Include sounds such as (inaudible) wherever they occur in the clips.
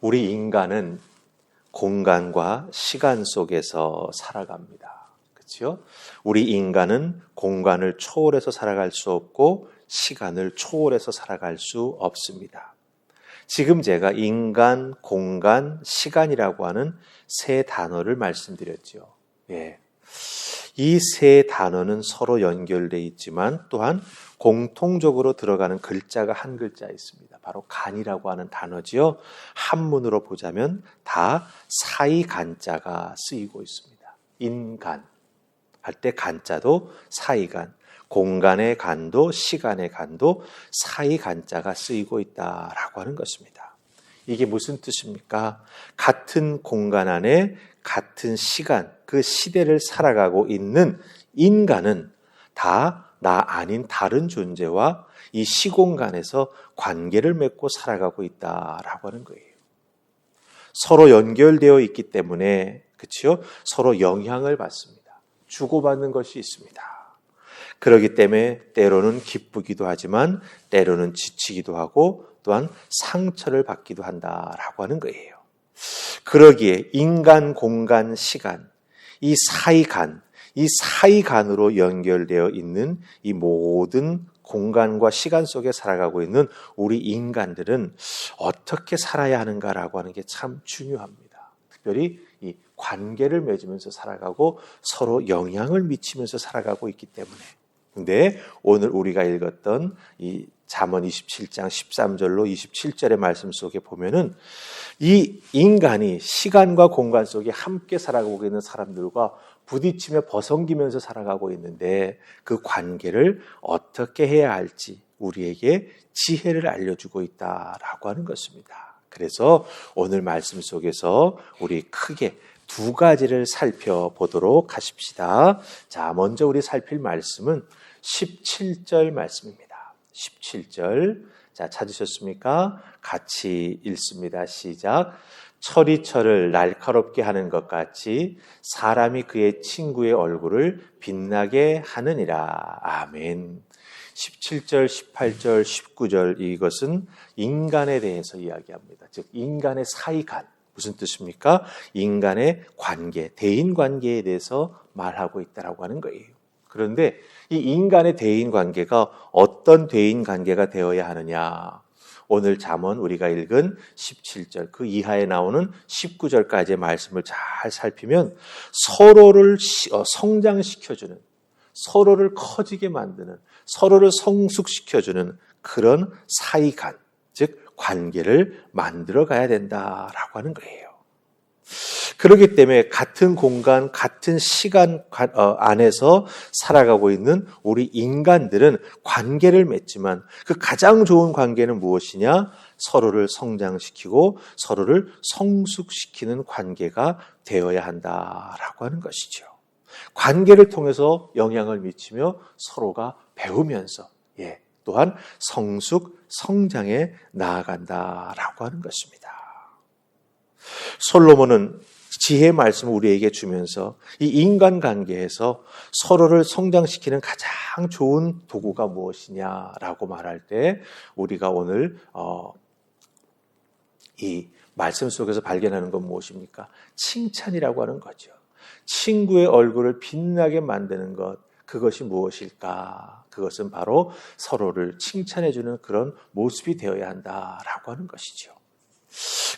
우리 인간은 공간과 시간 속에서 살아갑니다. 그렇죠? 우리 인간은 공간을 초월해서 살아갈 수 없고 시간을 초월해서 살아갈 수 없습니다. 지금 제가 인간, 공간, 시간이라고 하는 세 단어를 말씀드렸죠. 예. 이 세 단어는 서로 연결되어 있지만 또한 공통적으로 들어가는 글자가 한 글자 있습니다. 바로 간이라고 하는 단어지요. 한문으로 보자면 다 사이 간자가 쓰이고 있습니다. 인간 할 때 간자도 사이간, 공간의 간도 시간의 간도 사이 간자가 쓰이고 있다라고 하는 것입니다. 이게 무슨 뜻입니까? 같은 공간 안에 같은 시간, 그 시대를 살아가고 있는 인간은 다 나 아닌 다른 존재와 이 시공간에서 관계를 맺고 살아가고 있다라고 하는 거예요. 서로 연결되어 있기 때문에 그렇죠? 서로 영향을 받습니다. 주고받는 것이 있습니다. 그러기 때문에 때로는 기쁘기도 하지만 때로는 지치기도 하고 또한 상처를 받기도 한다라고 하는 거예요. 그러기에 인간, 공간, 시간, 이 사이간, 이 사이간으로 연결되어 있는 이 모든 공간과 시간 속에 살아가고 있는 우리 인간들은 어떻게 살아야 하는가라고 하는 게 참 중요합니다. 특별히 이 관계를 맺으면서 살아가고 서로 영향을 미치면서 살아가고 있기 때문에. 근데 오늘 우리가 읽었던 이 잠언 27장 13절로 27절의 말씀 속에 보면은 이 인간이 시간과 공간 속에 함께 살아가고 있는 사람들과 부딪히며 벗어기면서 살아가고 있는데 그 관계를 어떻게 해야 할지 우리에게 지혜를 알려주고 있다라고 하는 것입니다. 그래서 오늘 말씀 속에서 우리 크게 두 가지를 살펴보도록 하십시다. 자, 먼저 우리 살필 말씀은 17절 말씀입니다. 17절. 자, 찾으셨습니까? 같이 읽습니다. 시작. 철이 철을 날카롭게 하는 것 같이 사람이 그의 친구의 얼굴을 빛나게 하느니라. 아멘. 17절, 18절, 19절 이것은 인간에 대해서 이야기합니다. 즉 인간의 사이간 무슨 뜻입니까? 인간의 관계, 대인 관계에 대해서 말하고 있다라고 하는 거예요. 그런데 이 인간의 대인 관계가 어떤 대인 관계가 되어야 하느냐? 오늘 잠언 우리가 읽은 17절 그 이하에 나오는 19절까지의 말씀을 잘 살피면 서로를 어, 성장시켜 주는 서로를 커지게 만드는 서로를 성숙시켜 주는 그런 사이간 즉 관계를 만들어 가야 된다라고 하는 거예요. 그렇기 때문에 같은 공간, 같은 시간 어, 안에서 살아가고 있는 우리 인간들은 관계를 맺지만 그 가장 좋은 관계는 무엇이냐? 서로를 성장시키고 서로를 성숙시키는 관계가 되어야 한다라고 하는 것이죠. 관계를 통해서 영향을 미치며 서로가 배우면서 예, 또한 성숙, 성장에 나아간다라고 하는 것입니다. 솔로몬은 지혜 말씀을 우리에게 주면서 이 인간 관계에서 서로를 성장시키는 가장 좋은 도구가 무엇이냐라고 말할 때 우리가 오늘 어, 이 말씀 속에서 발견하는 건 무엇입니까? 칭찬이라고 하는 거죠. 친구의 얼굴을 빛나게 만드는 것, 그것이 무엇일까? 그것은 바로 서로를 칭찬해주는 그런 모습이 되어야 한다라고 하는 것이죠.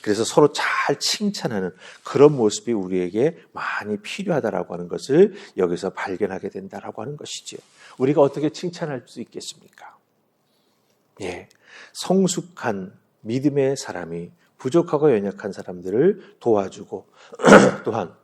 그래서 서로 잘 칭찬하는 그런 모습이 우리에게 많이 필요하다라고 하는 것을 여기서 발견하게 된다라고 하는 것이죠. 우리가 어떻게 칭찬할 수 있겠습니까? 예. 성숙한 믿음의 사람이 부족하고 연약한 사람들을 도와주고 (clears throat) 또한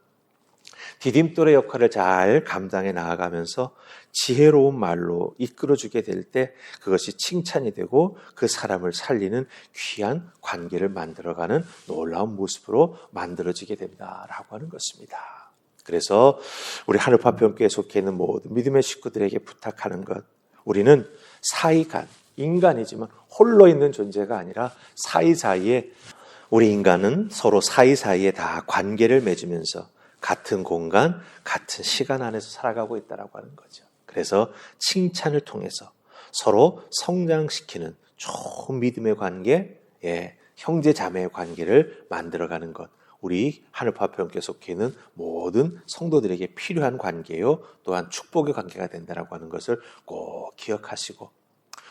디딤돌의 역할을 잘 감당해 나아가면서 지혜로운 말로 이끌어주게 될 때 그것이 칭찬이 되고 그 사람을 살리는 귀한 관계를 만들어가는 놀라운 모습으로 만들어지게 된다라고 하는 것입니다. 그래서 우리 하늘파평교에 속해 있는 모든 믿음의 식구들에게 부탁하는 것, 우리는 사이간, 인간이지만 홀로 있는 존재가 아니라 사이사이에 우리 인간은 서로 사이사이에 다 관계를 맺으면서 같은 공간, 같은 시간 안에서 살아가고 있다라고 하는 거죠. 그래서 칭찬을 통해서 서로 성장시키는 좋은 믿음의 관계, 예, 형제 자매의 관계를 만들어가는 것. 우리 하늘파평께 속해 있는 모든 성도들에게 필요한 관계요. 또한 축복의 관계가 된다라고 하는 것을 꼭 기억하시고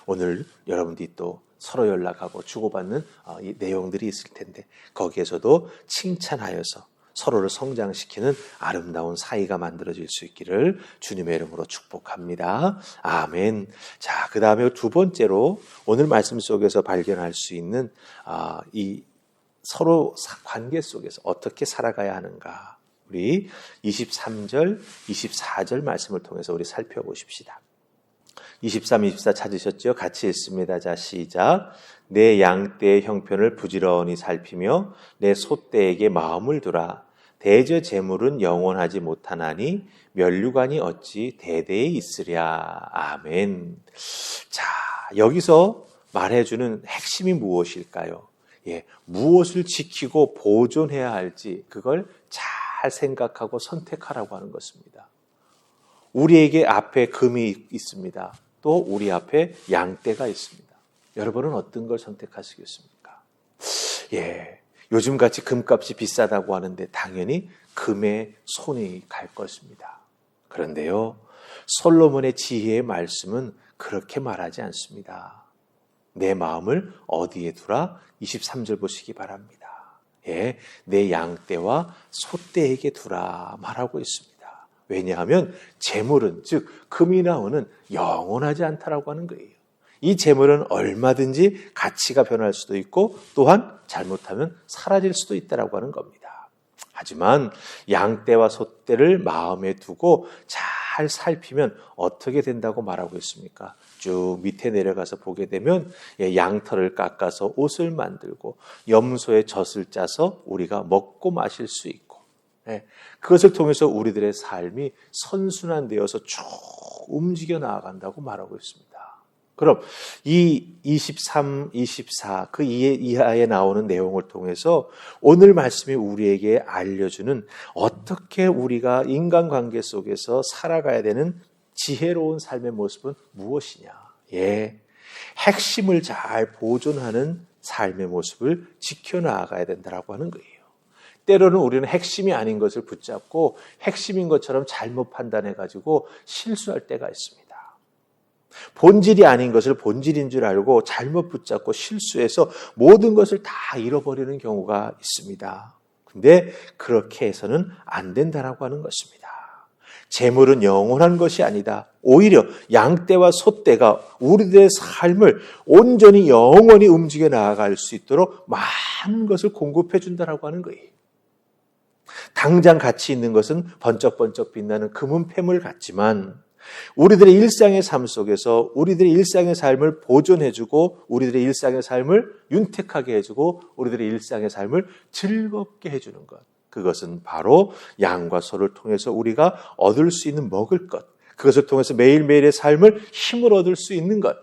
오늘 여러분들이 또 서로 연락하고 주고받는 어, 이 내용들이 있을 텐데 거기에서도 칭찬하여서 서로를 성장시키는 아름다운 사이가 만들어질 수 있기를 주님의 이름으로 축복합니다. 아멘. 자, 그 다음에 두 번째로 오늘 말씀 속에서 발견할 수 있는 아, 이 서로 관계 속에서 어떻게 살아가야 하는가. 우리 23절, 24절 말씀을 통해서 우리 살펴보십시다. 23, 24 찾으셨죠? 같이 읽습니다. 자, 시작. 내 양떼의 형편을 부지런히 살피며 내 소떼에게 마음을 두라. 대저 재물은 영원하지 못하나니 면류관이 어찌 대대에 있으랴. 아멘. 자, 여기서 말해주는 핵심이 무엇일까요? 예, 무엇을 지키고 보존해야 할지 그걸 잘 생각하고 선택하라고 하는 것입니다. 우리에게 앞에 금이 있습니다. 또 우리 앞에 양떼가 있습니다. 여러분은 어떤 걸 선택하시겠습니까? 예. 요즘 같이 금값이 비싸다고 하는데 당연히 금에 손이 갈 것입니다. 그런데요. 솔로몬의 지혜의 말씀은 그렇게 말하지 않습니다. 내 마음을 어디에 두라? 23절 보시기 바랍니다. 예, 내 양떼와 소떼에게 두라 말하고 있습니다. 왜냐하면 재물은 즉 금이나 은은 영원하지 않다라고 하는 거예요. 이 재물은 얼마든지 가치가 변할 수도 있고 또한 잘못하면 사라질 수도 있다라고 하는 겁니다. 하지만 양떼와 소떼를 마음에 두고 잘 살피면 어떻게 된다고 말하고 있습니까? 쭉 밑에 내려가서 보게 되면 예, 양털을 깎아서 옷을 만들고 염소의 젖을 짜서 우리가 먹고 마실 수 있고 네, 그것을 통해서 우리들의 삶이 선순환되어서 쭉 움직여 나아간다고 말하고 있습니다. 그럼 이 23, 24, 그 이하에 나오는 내용을 통해서 오늘 말씀이 우리에게 알려주는 어떻게 우리가 인간관계 속에서 살아가야 되는 지혜로운 삶의 모습은 무엇이냐. 예. 핵심을 잘 보존하는 삶의 모습을 지켜나가야 된다고 하는 거예요. 때로는 우리는 핵심이 아닌 것을 붙잡고 핵심인 것처럼 잘못 판단해가지고 실수할 때가 있습니다. 본질이 아닌 것을 본질인 줄 알고 잘못 붙잡고 실수해서 모든 것을 다 잃어버리는 경우가 있습니다. 근데 그렇게 해서는 안 된다라고 하는 것입니다. 재물은 영원한 것이 아니다. 오히려 양떼와 소떼가 우리들의 삶을 온전히 영원히 움직여 나아갈 수 있도록 많은 것을 공급해 준다라고 하는 거예요. 당장 가치 있는 것은 번쩍번쩍 빛나는 금은 폐물 같지만 우리들의 일상의 삶 속에서 우리들의 일상의 삶을 보존해주고 우리들의 일상의 삶을 윤택하게 해주고 우리들의 일상의 삶을 즐겁게 해주는 것. 그것은 바로 양과 소를 통해서 우리가 얻을 수 있는 먹을 것. 그것을 통해서 매일매일의 삶을 힘을 얻을 수 있는 것.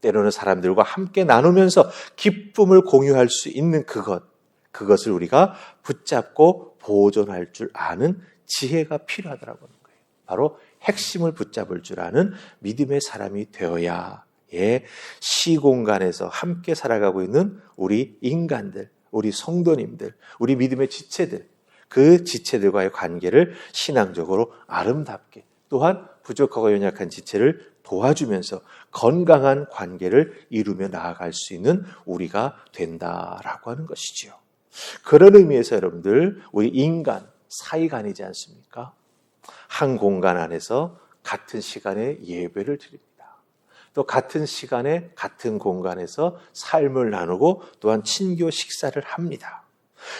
때로는 사람들과 함께 나누면서 기쁨을 공유할 수 있는 그것. 그것을 우리가 붙잡고 보존할 줄 아는 지혜가 필요하다라고 하는 거예요. 바로 핵심을 붙잡을 줄 아는 믿음의 사람이 되어야 예, 시공간에서 함께 살아가고 있는 우리 인간들, 우리 성도님들, 우리 믿음의 지체들, 그 지체들과의 관계를 신앙적으로 아름답게 또한 부족하고 연약한 지체를 도와주면서 건강한 관계를 이루며 나아갈 수 있는 우리가 된다라고 하는 것이지요. 그런 의미에서 여러분들 우리 인간 사이간이지 않습니까? 한 공간 안에서 같은 시간에 예배를 드립니다. 또 같은 시간에 같은 공간에서 삶을 나누고 또한 친교 식사를 합니다.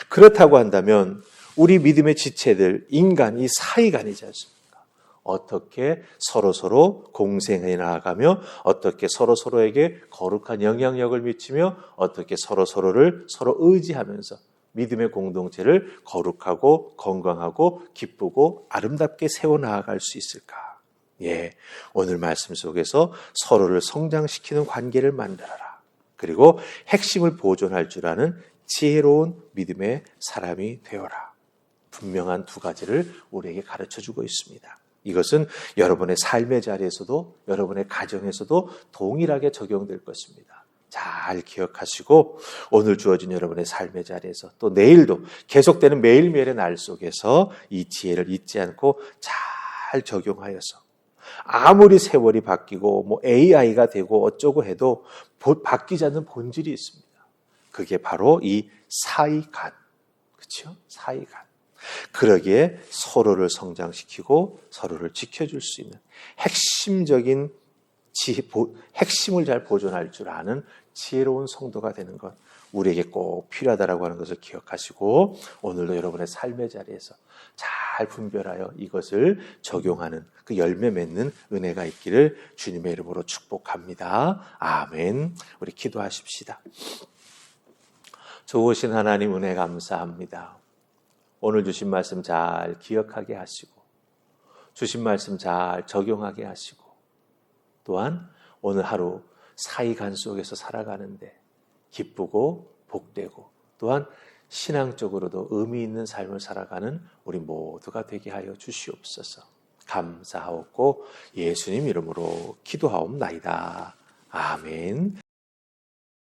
그렇다고 한다면 우리 믿음의 지체들 인간 이 사이간이지 않습니까? 어떻게 서로서로 공생해 나아가며 어떻게 서로서로에게 거룩한 영향력을 미치며 어떻게 서로서로를 서로 의지하면서 믿음의 공동체를 거룩하고 건강하고 기쁘고 아름답게 세워 나아갈 수 있을까? 예. 오늘 말씀 속에서 서로를 성장시키는 관계를 만들어라. 그리고 핵심을 보존할 줄 아는 지혜로운 믿음의 사람이 되어라. 분명한 두 가지를 우리에게 가르쳐 주고 있습니다. 이것은 여러분의 삶의 자리에서도 여러분의 가정에서도 동일하게 적용될 것입니다. 잘 기억하시고 오늘 주어진 여러분의 삶의 자리에서 또 내일도 계속되는 매일매일의 날 속에서 이 지혜를 잊지 않고 잘 적용하여서 아무리 세월이 바뀌고 뭐 AI가 되고 어쩌고 해도 바뀌지 않는 본질이 있습니다. 그게 바로 이 사이간. 그렇죠? 사이간. 그러기에 서로를 성장시키고 서로를 지켜줄 수 있는 핵심적인 지, 보, 핵심을 잘 보존할 줄 아는 지혜로운 성도가 되는 것 우리에게 꼭 필요하다라고 하는 것을 기억하시고 오늘도 여러분의 삶의 자리에서 잘 분별하여 이것을 적용하는 그 열매 맺는 은혜가 있기를 주님의 이름으로 축복합니다. 아멘. 우리 기도하십시다. 좋으신 하나님 은혜 감사합니다. 오늘 주신 말씀 잘 기억하게 하시고 주신 말씀 잘 적용하게 하시고 또한 오늘 하루 사이간 속에서 살아가는데 기쁘고 복되고 또한 신앙적으로도 의미 있는 삶을 살아가는 우리 모두가 되게 하여 주시옵소서. 감사하옵고 예수님 이름으로 기도하옵나이다. 아멘.